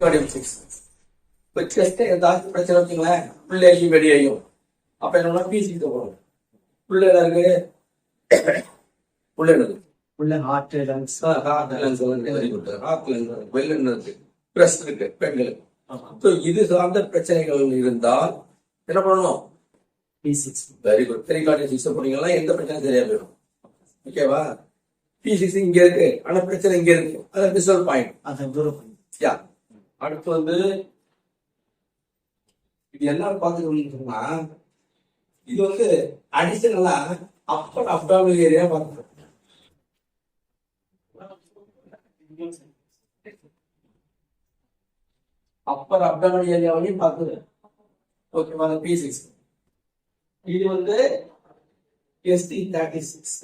இப்போ செஸ்ட் ஏதாச்சும் பிரச்சனை வச்சுங்களேன் பிள்ளையும் வெளியையும். அப்ப என்ன பிசிக்கு போகணும். புள்ள இருக்கு? புள்ள என்னது உள்ள heart lungs heart lungs very good heart lungs வெள்ளம் இருக்கு பிரஸ் இருக்கு பெண்களுக்கு. ஸோ இது சார்ந்த பிரச்சனைகள் இருந்தால் என்ன பண்ணணும்? P six very good pericardial six போனீங்கன்னா எந்த பிரச்சனை சரியா போயிடும். ஓகேவா பி சிக்ஸ் இங்க இருக்கு. ஆனா பிரச்சனை இங்க இருக்கு. அதான் ரிசல்ட் பாயிண்ட் அதை தூரம் யா அடுத்து வந்து இது என்ன பாத்துக்கணும்னா இது வந்து அடிஷனலா அப்பர் அப்டாமினல் ஏரியா பார்க்கணும் அப்பர் ஏரியா வரையும் பார்க்குது ஓகேவா பி சிக்ஸ் இது வந்து ST thirty six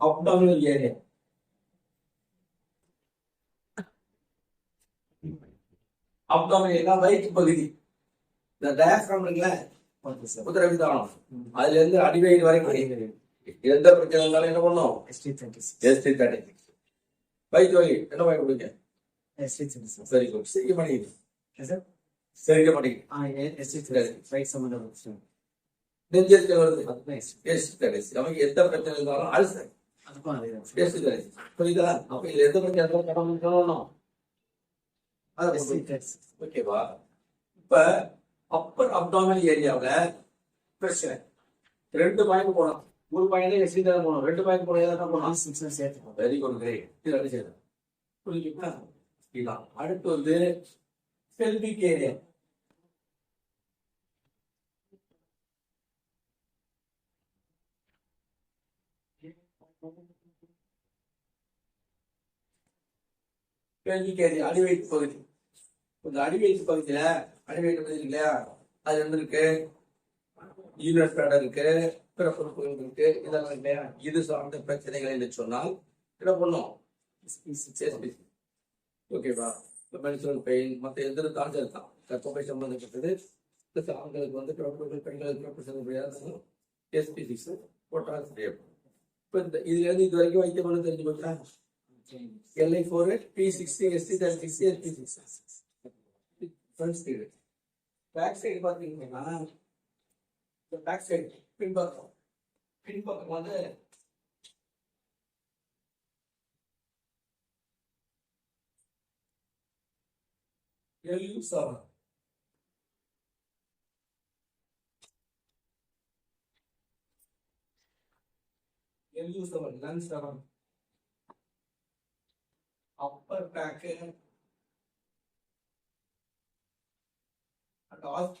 abdominal area abdominal area வயிற்று பகுதி. இந்த டயஃப்ராம் இருக்குல்ல உத்தரவிதானம். அதுல இருந்து அடிவயிறு வரைக்கும். எந்த பிரச்சனை இருந்தாலும் என்ன பண்ணும் எஸ்டி தேர்ட்டி வயிற்று வலி என்ன வாங்கி கொடுங்க சரி சிரிக்க மாட்டேங்குது. சார் சிரிக்க மாட்டேங்குது. நெஞ்செரிச்சல் வருது. எஸ்டி தேர்ட்டி நமக்கு எந்த பிரச்சனை இருந்தாலும் அல்சர். எஸ்டி தேர்ட்டி புரியுதா? அப்ப இதுல எந்த பிரச்சனை இருந்தாலும் கடவுள் சொல்லணும் அதை எஸ்டி தேர்ட்டி சிக்ஸ் ஓகேவா இப்ப அப்பர் அப்டாமினல் ஏரியாவுல பிரச்சனை ரெண்டு பாயிண்ட் போனோம் ஒரு பாயிண்ட் எஸ்டி தான் போனோம் ரெண்டு பாயிண்ட் போனோம் எதாவது பி போனோம் சிக்ஸ் சேர்த்து வெரி குட் கிரேட் இது ரெண்டு செய்யணும் புரிஞ்சுங்களா இதான் அடுத்து வந்து செல்விக் ஏரியா செல்விக் ஏரியா அடிவயிற்று பகுதி. இந்த அடிவயிற்று பகுதியில அடிவயிற்று பகுதி இல்லையா அது வந்து இருக்கு யூனிட் பேடர் இருக்கு பிறப்புறுப்புகள் இருக்கு. இதெல்லாம் இல்லையா இது சார்ந்த பிரச்சனைகள் என்று சொன்னால் என்ன பண்ணும்? ஓகேவா மென்சுரல் பெயின் மற்ற எந்த இருந்தாலும் தான் கற்பப்பை சம்பந்தப்பட்டது. plus ஆண்களுக்கு வந்து பிறப்புகள் பெண்களுக்கு பிறப்பு செல்ல முடியாது எஸ்பி சிக்ஸ் போட்டால் செய்யப்படும் இப்போ இந்த இதுல இருந்து இது வரைக்கும் வைத்தியம் தெரிஞ்சு போச்சா LI four P sixty ST thirty six SP six front side back side பார்த்தீங்கன்னா பேக் சைடு பின்பக்கம் பின்பக்கம் வந்து எல்யூ செவன் எல்யூ செவன் லன் செவன் அப்பர் பேக்கு tossed